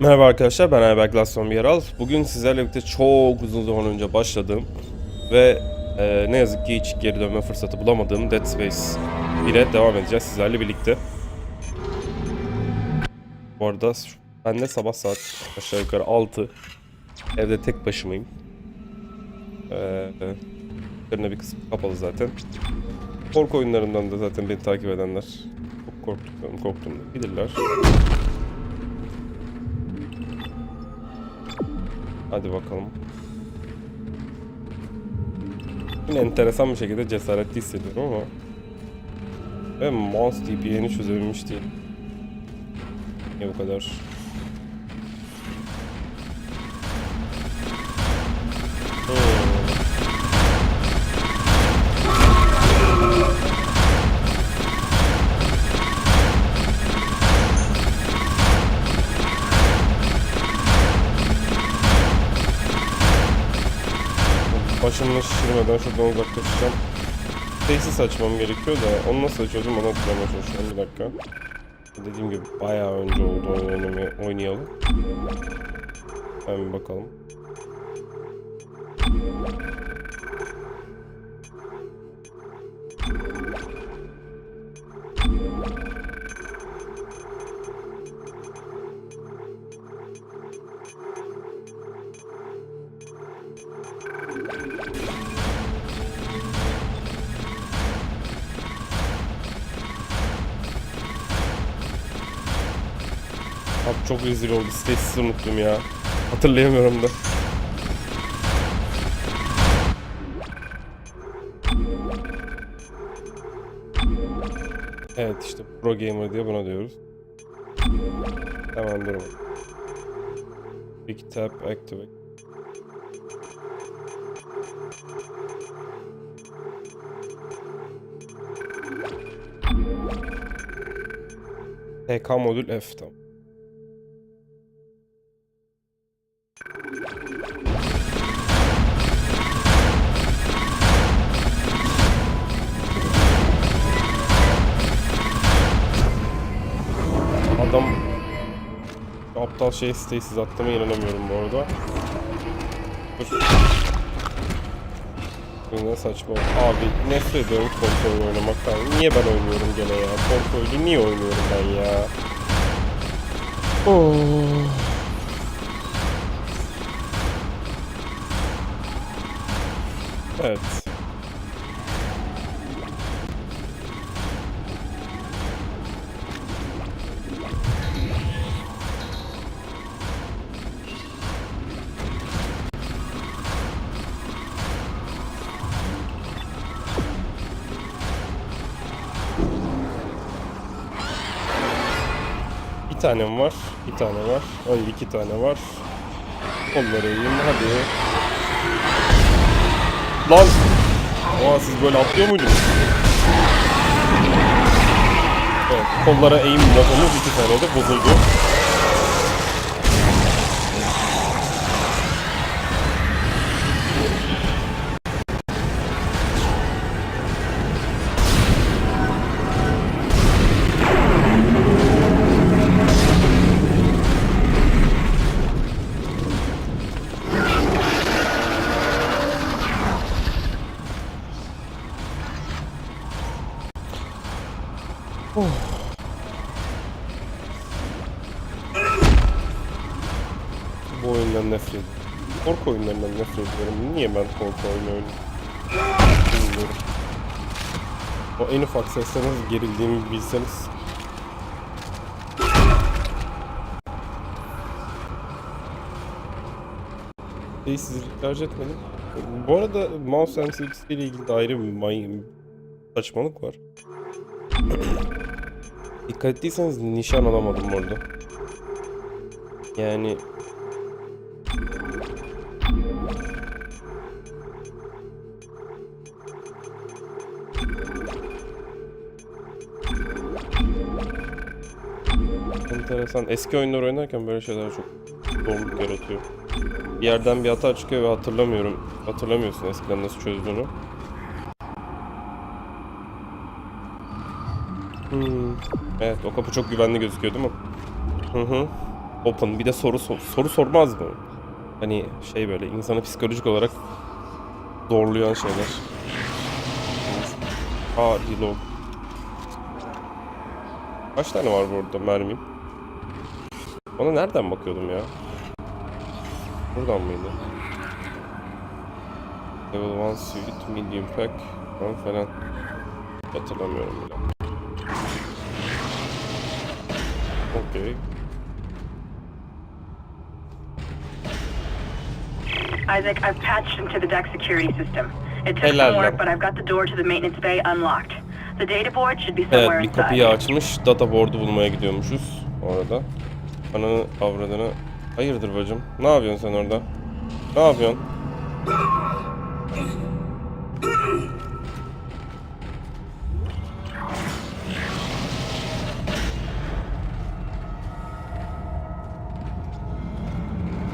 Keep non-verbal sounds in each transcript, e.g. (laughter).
Merhaba arkadaşlar ben Ayberk Lasson Biyaral. Bugün sizlerle birlikte çok uzun zaman önce başladığım ve e, ne yazık ki hiç geri dönme fırsatı bulamadığım Dead Space 1'e devam edeceğiz sizlerle birlikte. Bu arada ben de sabah saat aşağı yukarı 6 evde tek başımayım. Ee, bir kısmı kapalı zaten. Korku oyunlarından da zaten beni takip edenler çok korktuklarım, korktuğumu bilirler. Hadi bakalım. Yine enteresan bir şekilde cesaretli hissediyorum ama ve Mouse DPN'i çözebilmiş değil. Niye bu kadar? Başımla şişirmeden şuradan uzaklaşacağım. Tesis açmam gerekiyor da onu nasıl açıyordum onu hatırlamaya çalışıyorum bir dakika. Dediğim gibi bayağı önce oldu oyun oynamayı oynayalım. Hemen bakalım. Abi çok rezil oldu. Stacey'i unuttum ya. Hatırlayamıyorum da. Evet işte Pro Gamer diye buna diyoruz. Hemen durun. Big Tap Activate. TK modül F tamam. Adam aptal şey Stacy's attığıma inanamıyorum bu arada. Dur. Yine saçma. Abi nefret ediyorum kontrol oynamaktan. Niye ben oynuyorum gene ya? Kontrolü niye oynuyorum ben ya? Oh. Evet. Bir tane var, bir tane var. Ay iki tane var. Onları yiyeyim hadi. Lan! Oha siz böyle atlıyor muydunuz? Evet, kollara eğim lafımız iki tane de bozuldu. Oyundan nefret ediyorum. Korku oyunlarından nefret ediyorum. Niye ben korku oyunu oynuyorum? O en ufak nasıl gerildiğimi bilseniz. Şeyi sizi tercih etmedim. Bu arada mouse sensitivity ile ilgili de ayrı bir may- saçmalık var. (clears throat) Dikkat ettiyseniz nişan alamadım orada. Yani enteresan. Eski oyunlar oynarken böyle şeyler çok zorluk yaratıyor. Bir yerden bir hata çıkıyor ve hatırlamıyorum. Hatırlamıyorsun eskiden nasıl çözdüğünü. Hmm. Evet o kapı çok güvenli gözüküyor değil mi? Hı hı. Open. Bir de soru sor- soru sormaz mı? Hani şey böyle insanı psikolojik olarak zorlayan şeyler. Aa reload. Kaç tane var burada mermim? Ona nereden bakıyordum ya? Buradan mıydı? Level 1 suit, medium pack falan falan. Hatırlamıyorum bile. Okey. Isaac, I've patched into the deck security system. It took some work, but I've got the door to the maintenance bay unlocked. The data board should be Evet somewhere bir kapıyı açmış. Data board'u bulmaya gidiyormuşuz orada. Ananı avradını. Hayırdır bacım? Ne yapıyorsun sen orada? Ne yapıyorsun?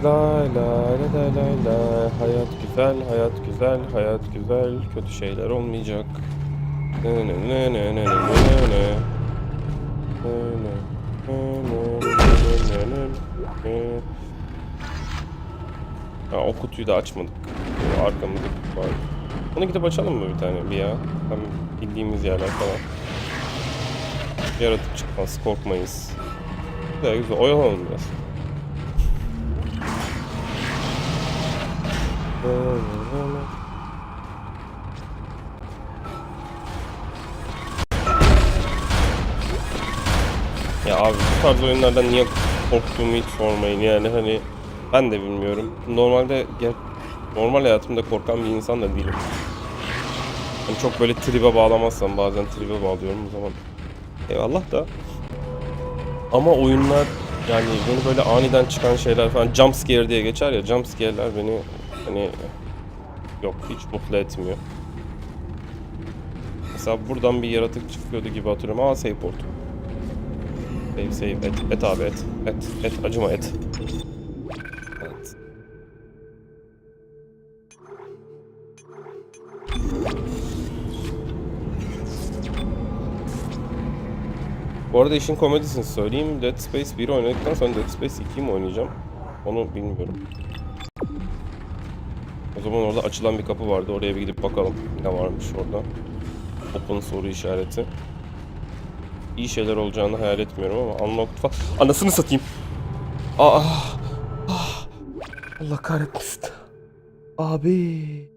Lay lay lay lay lay Hayat güzel, hayat güzel, hayat güzel Kötü şeyler olmayacak Ne ne ne ne ne ne ne ne Ha, o kutuyu da açmadık. Arkamızda kutu var. Onu gidip açalım mı bir tane bir ya? Hem bildiğimiz yerler falan. Yaratık çıkmaz, korkmayız. Güzel güzel, oyalanalım biraz. Ya abi bu tarz oyunlardan niye korktuğumu hiç sormayın yani hani ben de bilmiyorum. Normalde normal hayatımda korkan bir insan da değilim. Hani çok böyle tribe bağlamazsam bazen tribe bağlıyorum o zaman. Eyvallah da. Ama oyunlar yani beni böyle aniden çıkan şeyler falan jump scare diye geçer ya jump scare'ler beni hani yok hiç mutlu etmiyor. Mesela buradan bir yaratık çıkıyordu gibi hatırlıyorum. Aa save port. Save save et. Et abi et. Et. Et. Acıma et. Evet. Bu arada işin komedisini söyleyeyim. Dead Space 1 oynadıktan sonra Dead Space 2'yi mi oynayacağım? Onu bilmiyorum. Zaman orada açılan bir kapı vardı. Oraya bir gidip bakalım ne varmış orada. Open soru işareti. İyi şeyler olacağını hayal etmiyorum ama unlocked falan. Anasını satayım. Aa. Ah. Allah kahretmesin. Abi.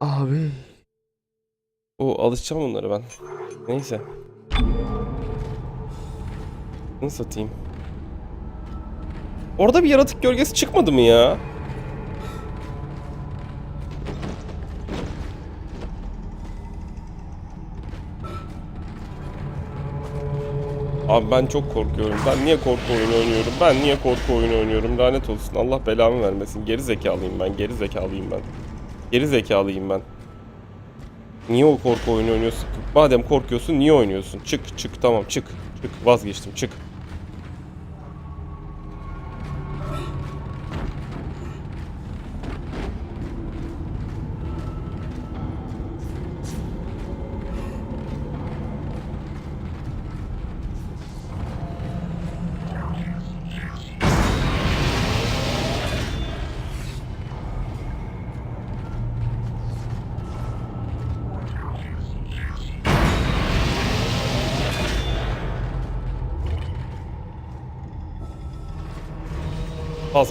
Abi. O alışacağım bunları ben. Neyse. Nasıl satayım? Orada bir yaratık gölgesi çıkmadı mı ya? Abi ben çok korkuyorum. Ben niye korku oyunu oynuyorum? Ben niye korku oyunu oynuyorum? Lanet olsun. Allah belamı vermesin. Geri zekalıyım ben. Geri zekalıyım ben. Geri zekalıyım ben. Niye o korku oyunu oynuyorsun? Madem korkuyorsun niye oynuyorsun? Çık çık tamam çık. Çık vazgeçtim çık.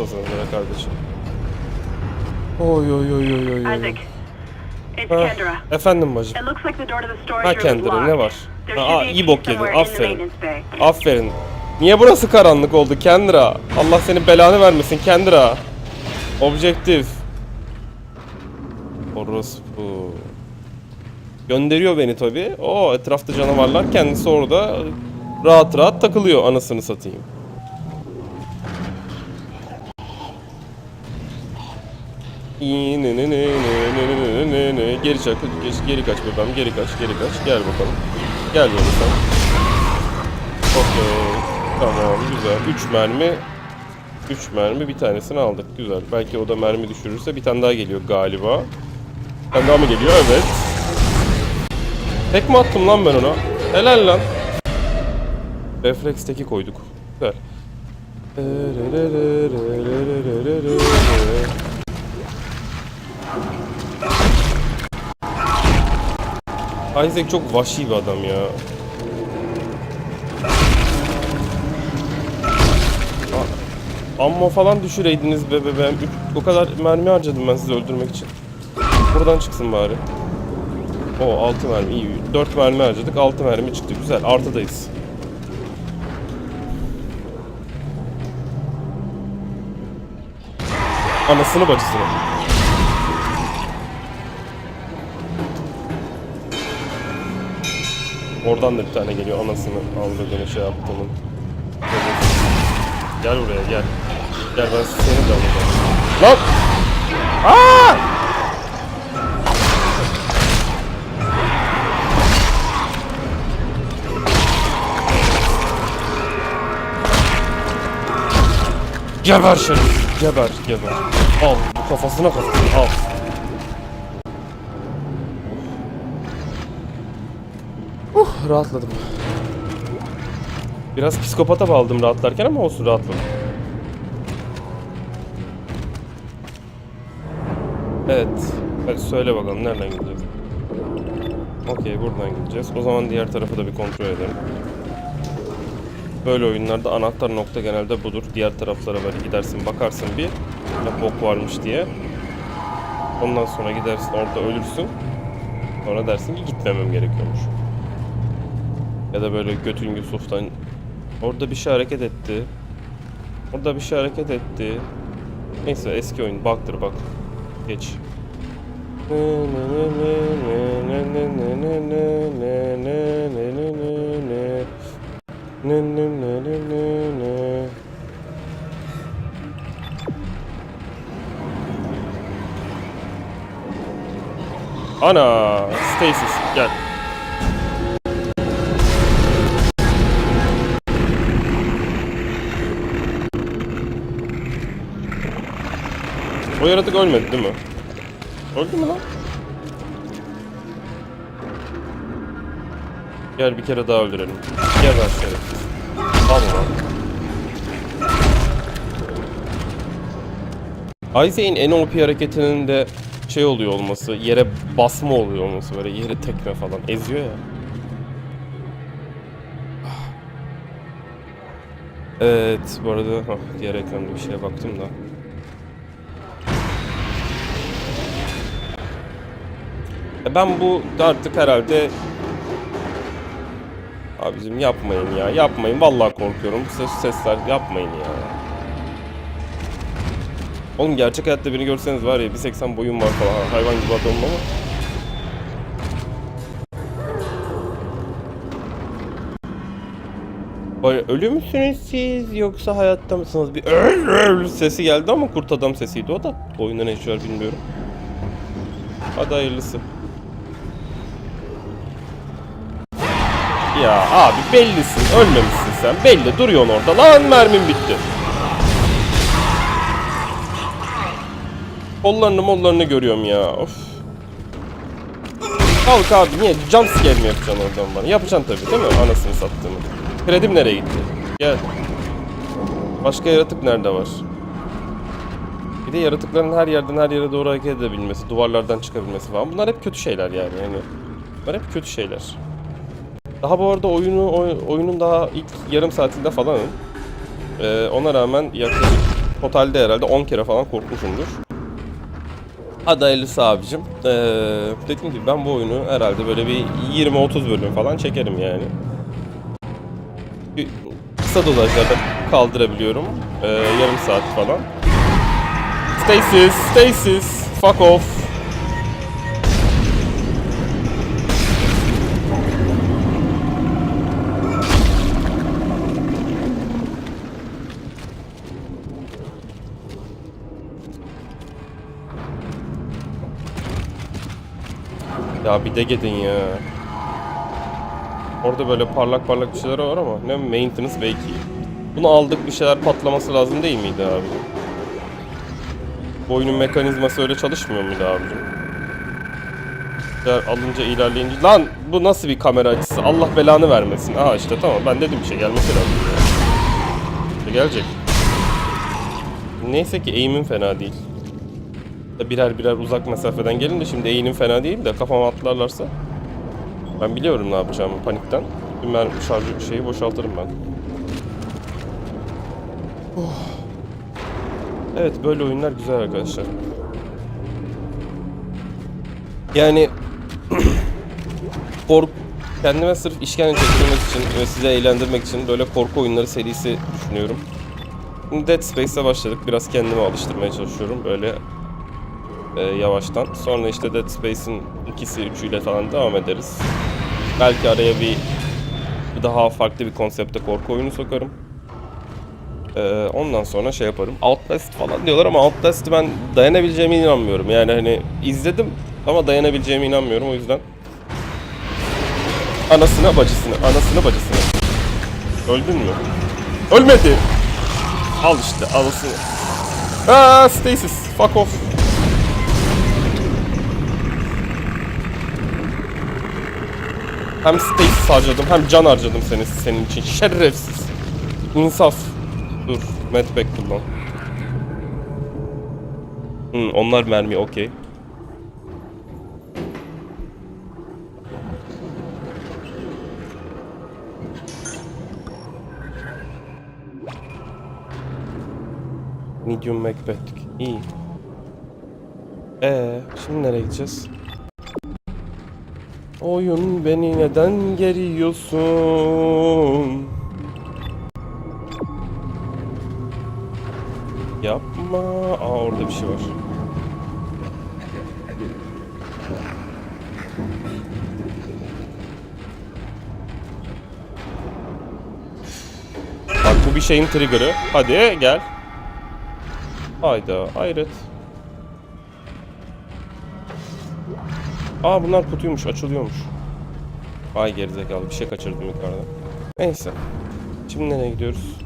Alsasana be kardeşim. Oy oy oy oy oy oy. Isaac, it's Ha, Kendra. efendim bacım. It looks like the door to the Ha storage room is Kendra locked. ne var? There Ha, should aa, a iyi key bok yedin. somewhere in the Aferin. maintenance bay. Aferin. Niye burası karanlık oldu Kendra? Allah senin belanı vermesin Kendra. Objektif. Orospu. Gönderiyor beni tabi. O etrafta canavarlar kendisi orada rahat rahat takılıyor anasını satayım. Geri çak, geri, geri kaç bakalım, geri kaç, geri kaç. Gel bakalım. Gel böyle sen. Okey. Tamam, güzel. 3 mermi. 3 mermi bir tanesini aldık. Güzel. Belki o da mermi düşürürse bir tane daha geliyor galiba. Bir tane daha mı geliyor? Evet. Tek mi attım lan ben ona? Helal lan. Refleks teki koyduk. Güzel. Isaac çok vahşi bir adam ya. Ammo falan düşüreydiniz be bebeğim. Üç- O kadar mermi harcadım ben sizi öldürmek için. Buradan çıksın bari. O 6 mermi iyi. 4 mermi harcadık 6 mermi çıktı. Güzel artıdayız. Anasını bacısını. Oradan da bir tane geliyor anasını aldırdığını şey yaptığının. Gel buraya gel. Gel ben seni de alacağım. Lan! Aa! Geber şerif. Geber, geber. Al, bu kafasına kafasına al. Rahatladım. Biraz psikopata bağladım rahatlarken ama olsun rahatladım. Evet. Hadi söyle bakalım nereden gideceğiz? Okey buradan gideceğiz. O zaman diğer tarafı da bir kontrol edelim. Böyle oyunlarda anahtar nokta genelde budur. Diğer taraflara böyle gidersin bakarsın bir ne bok varmış diye. Ondan sonra gidersin orada ölürsün. Sonra dersin ki gitmemem gerekiyormuş. Ya da böyle götün Yusuf'tan orada bir şey hareket etti. Orada bir şey hareket etti. Neyse eski oyun baktır bak. Geç. Ana, Stasis gel. O yaratık ölmedi değil mi? Öldü mü lan? Gel bir kere daha öldürelim. Gel şerefsiz. Al ulan. Isaac'in en OP hareketinin de şey oluyor olması, yere basma oluyor olması böyle yere tekme falan eziyor ya. (sighs) Evet, bu arada hah, diğer ekranda bir şeye baktım da. Ben bu artık herhalde Abicim yapmayın ya. Yapmayın. Vallahi korkuyorum. Ses sesler yapmayın ya. Oğlum gerçek hayatta beni görseniz var ya 1.80 boyum var falan. Hayvan gibi adamım ama. Böyle ölü müsünüz siz yoksa hayatta mısınız? Bir öl sesi geldi ama kurt adam sesiydi o da. Oyunda ne var bilmiyorum. Hadi hayırlısı. Ya abi bellisin ölmemişsin sen belli duruyorsun orada lan mermin bitti. Kollarını mollarını görüyorum ya of. Kalk abi niye jumpscare mi yapacaksın oradan bana? Yapacaksın tabii değil mi anasını sattığımı. Kredim nereye gitti? Gel. Başka yaratık nerede var? Bir de yaratıkların her yerden her yere doğru hareket edebilmesi, duvarlardan çıkabilmesi falan. Bunlar hep kötü şeyler yani. yani bunlar hep kötü şeyler. Daha bu arada oyunu oy- oyunun daha ilk yarım saatinde falanım. Ee, ona rağmen yaklaşık totalde herhalde 10 kere falan korkmuşumdur. Hadi abicim. Ee, dediğim gibi ben bu oyunu herhalde böyle bir 20-30 bölüm falan çekerim yani. Kısa dozajlarda kaldırabiliyorum. Ee, yarım saat falan. Stasis, stasis, fuck off. Ya bir de gidin ya. Orada böyle parlak parlak bir şeyler var ama ne maintenance belki. Bunu aldık bir şeyler patlaması lazım değil miydi abi? Bu mekanizması öyle çalışmıyor muydu abicim? Şeyler alınca ilerleyince... Lan bu nasıl bir kamera açısı? Allah belanı vermesin. Aha işte tamam ben dedim bir şey gelmesi lazım. İşte gelecek. Neyse ki eğimim fena değil. Birer birer uzak mesafeden gelin de şimdi eğimim fena değil de kafama atlarlarsa ben biliyorum ne yapacağımı panikten. Bir mermi şarjı şeyi boşaltırım ben. Oh. Evet böyle oyunlar güzel arkadaşlar. Yani (clears throat) kork kendime sırf işkence çektirmek için ve sizi eğlendirmek için böyle korku oyunları serisi düşünüyorum. Dead Space'e başladık. Biraz kendimi alıştırmaya çalışıyorum böyle e, yavaştan. Sonra işte Dead Space'in ikisi üçüyle falan devam ederiz. Belki araya bir, daha farklı bir konsepte korku oyunu sokarım. E, ondan sonra şey yaparım. Outlast falan diyorlar ama Outlast'ı ben dayanabileceğime inanmıyorum. Yani hani izledim ama dayanabileceğime inanmıyorum o yüzden. Anasına bacısını, anasına bacısını. Öldün mü? Ölmedi. Al işte, alasını. Aa, Stasis, fuck off. Hem Stasis harcadım hem can harcadım seni, senin için. Şerefsiz. İnsaf. Dur, medpack kullan. Hmm, onlar mermi, okey. Medium Macbeth. İyi. Ee, şimdi nereye gideceğiz? Oyun beni neden geriyorsun? Yapma. Aa orada bir şey var. Bak bu bir şeyin trigger'ı. Hadi gel. Hayda hayret. Aa bunlar kutuymuş açılıyormuş. Vay gerizekalı bir şey kaçırdım yukarıda. Neyse. Şimdi nereye gidiyoruz?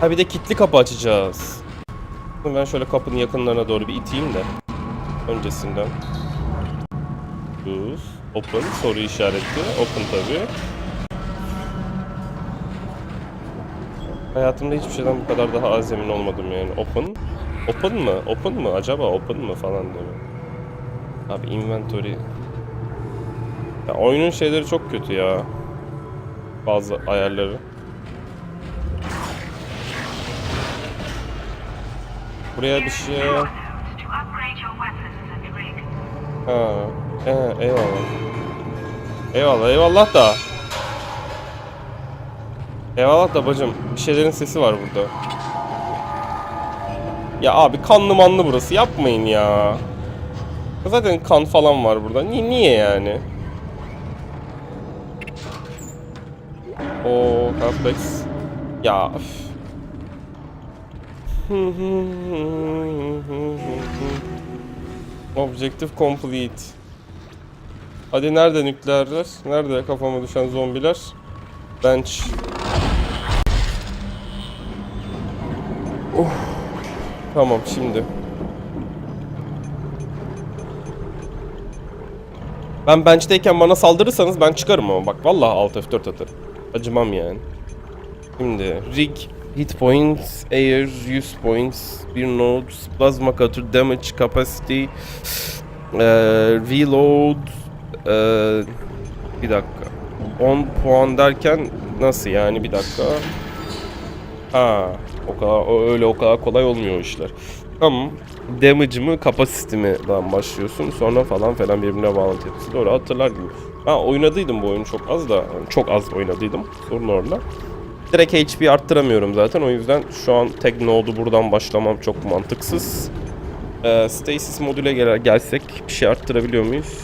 Ha bir de kilitli kapı açacağız. Ben şöyle kapının yakınlarına doğru bir iteyim de. Öncesinden. Use. Open. Soru işareti. Open tabi. Hayatımda hiçbir şeyden bu kadar daha az emin olmadım yani. Open. Open mı? Open mı? Acaba open mı falan diyor. Abi inventory. Ya oyunun şeyleri çok kötü ya. Bazı ayarları. Buraya bir şey... To upgrade your weapons and rig. Ha, ee, eyvallah. Eyvallah, eyvallah da. Eyvallah da bacım, bir şeylerin sesi var burada. Ya abi kanlı manlı burası, yapmayın ya. Zaten kan falan var burada. Niye, niye yani? O Halfbacks. Ya. üf. (laughs) Objective complete. Hadi nerede nükleerler? Nerede kafama düşen zombiler? Bench. Oh. Tamam şimdi. Ben bench'teyken bana saldırırsanız ben çıkarım ama bak vallahi alt F4 atarım. Acımam yani. Şimdi rig, hit points, air, use points, bir nodes, plasma cutter, damage, capacity, eee, reload, eee, bir dakika. 10 puan derken nasıl yani bir dakika. Ha, o kadar öyle o kadar kolay olmuyor işler. Tamam. Damage'ımı, kapasitemi başlıyorsun. Sonra falan falan birbirine bağlantı yapısı. Doğru hatırlar gibi. Ben oynadıydım bu oyunu çok az da. çok az oynadıydım. Sorun orada. Direkt HP arttıramıyorum zaten. O yüzden şu an tek node'u buradan başlamam çok mantıksız. Ee, Stasis modüle gel gelsek bir şey arttırabiliyor muyuz?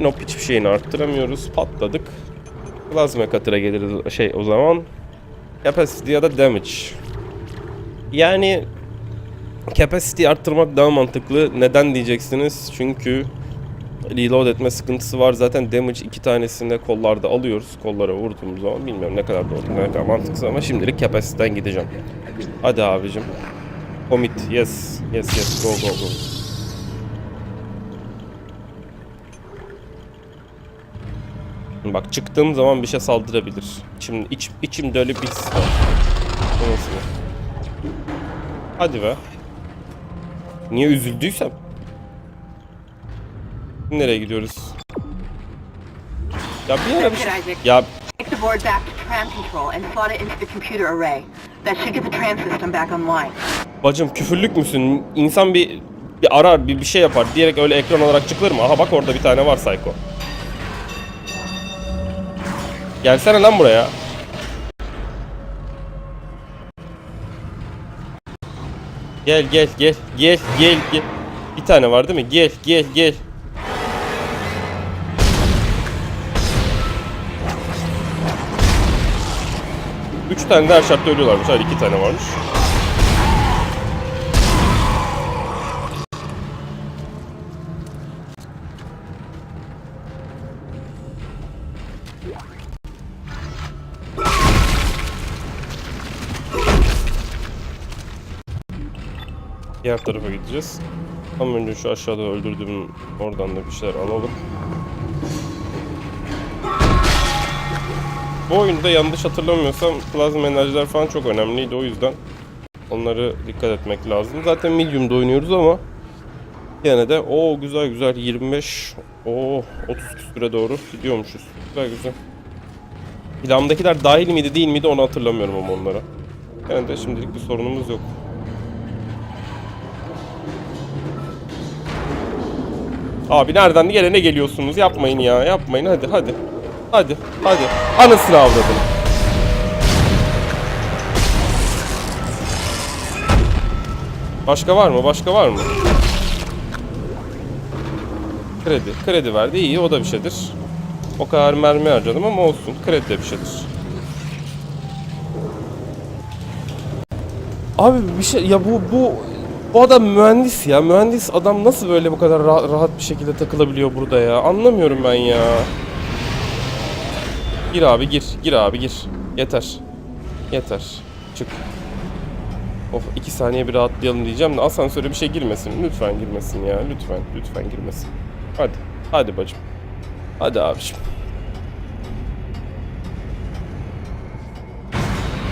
Nope hiçbir şeyini arttıramıyoruz. Patladık. Plasma cuttera geliriz şey o zaman. Capacity ya da damage. Yani capacity arttırmak daha mantıklı. Neden diyeceksiniz? Çünkü reload etme sıkıntısı var. Zaten damage iki tanesini de kollarda alıyoruz. Kollara vurduğumuz zaman bilmiyorum ne kadar doğru ne kadar mantıksız ama şimdilik kapasiteden gideceğim. Hadi abicim. Commit. Yes. Yes yes. Go go go. Bak çıktığım zaman bir şey saldırabilir. Şimdi iç, içimde öyle bir. Hadi be. Niye üzüldüysem? Nereye gidiyoruz? Ya bir ara bir şey... Ya Take the board back to tram control and slot it into the computer array. That should get the tram system back online. bacım küfürlük müsün? İnsan bir bir arar, bir bir şey yapar. Diyerek öyle ekran olarak çıkılır mı? Aha bak orada bir tane var Psycho. Gelsene lan buraya. Gel gel gel gel gel gel. Bir tane var değil mi? Gel gel gel. Üç tane de her şartta ölüyorlarmış. Hayır iki tane varmış. Diğer tarafa gideceğiz. Ama önce şu aşağıda öldürdüğüm oradan da bir şeyler alalım. Bu oyunda yanlış hatırlamıyorsam plazma enerjiler falan çok önemliydi o yüzden onları dikkat etmek lazım. Zaten medium'da oynuyoruz ama yine de o güzel güzel 25 o 30 küsüre doğru gidiyormuşuz. Güzel güzel. Plandakiler dahil miydi değil miydi onu hatırlamıyorum ama onlara. Yani de şimdilik bir sorunumuz yok. Abi nereden gelene geliyorsunuz? Yapmayın ya. Yapmayın hadi hadi. Hadi hadi. Anasını avradım. Başka var mı? Başka var mı? Kredi. Kredi verdi. İyi o da bir şeydir. O kadar mermi harcadım ama olsun. Kredi de bir şeydir. Abi bir şey ya bu bu bu adam mühendis ya. Mühendis adam nasıl böyle bu kadar ra- rahat bir şekilde takılabiliyor burada ya? Anlamıyorum ben ya. Gir abi gir. Gir abi gir. Yeter. Yeter. Çık. Of iki saniye bir rahatlayalım diyeceğim de asansöre bir şey girmesin. Lütfen girmesin ya. Lütfen. Lütfen girmesin. Hadi. Hadi bacım. Hadi abiciğim.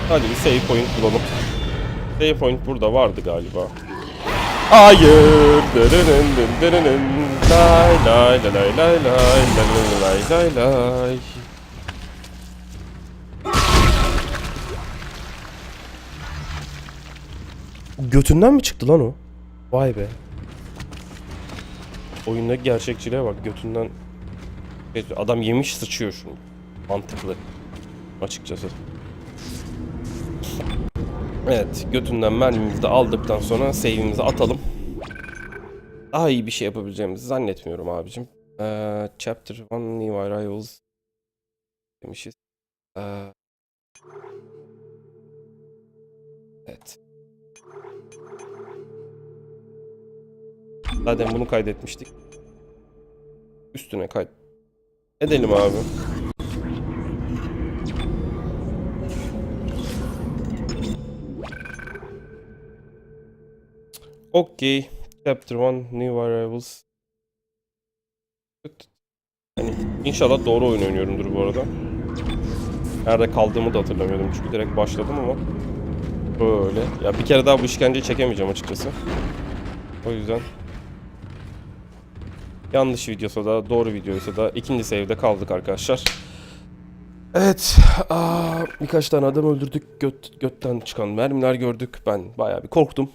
Hadi bir save point bulalım. Save point burada vardı galiba. Hayır. Dırırın dırırın. Lay lay lay lay lay lay lay lay lay lay. Götünden mi çıktı lan o? Vay be. Oyundaki gerçekçiliğe bak götünden adam yemiş sıçıyor şunu. Mantıklı. Açıkçası. Evet, götünden mermimizi de aldıktan sonra save'imizi atalım. Daha iyi bir şey yapabileceğimizi zannetmiyorum abicim. Ee, chapter 1 New Arrivals demişiz. Ee, evet. Zaten bunu kaydetmiştik. Üstüne kayıt. Edelim abi. Okay. Chapter 1 New Arrivals. Yani inşallah doğru oyun oynuyorumdur bu arada. Nerede kaldığımı da hatırlamıyordum çünkü direkt başladım ama böyle. Ya bir kere daha bu işkenceyi çekemeyeceğim açıkçası. O yüzden yanlış videosa da doğru videoysa da ikinci save'de kaldık arkadaşlar. Evet, aa, birkaç tane adam öldürdük. Göt, götten çıkan mermiler gördük. Ben bayağı bir korktum.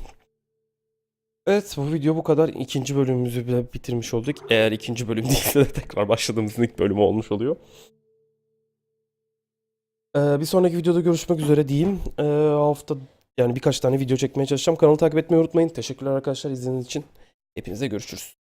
Evet bu video bu kadar. İkinci bölümümüzü bile bitirmiş olduk. Eğer ikinci bölüm (laughs) değilse de tekrar başladığımızın ilk bölümü olmuş oluyor. Ee, bir sonraki videoda görüşmek üzere diyeyim. Ee, hafta yani birkaç tane video çekmeye çalışacağım. Kanalı takip etmeyi unutmayın. Teşekkürler arkadaşlar izlediğiniz için. Hepinize görüşürüz.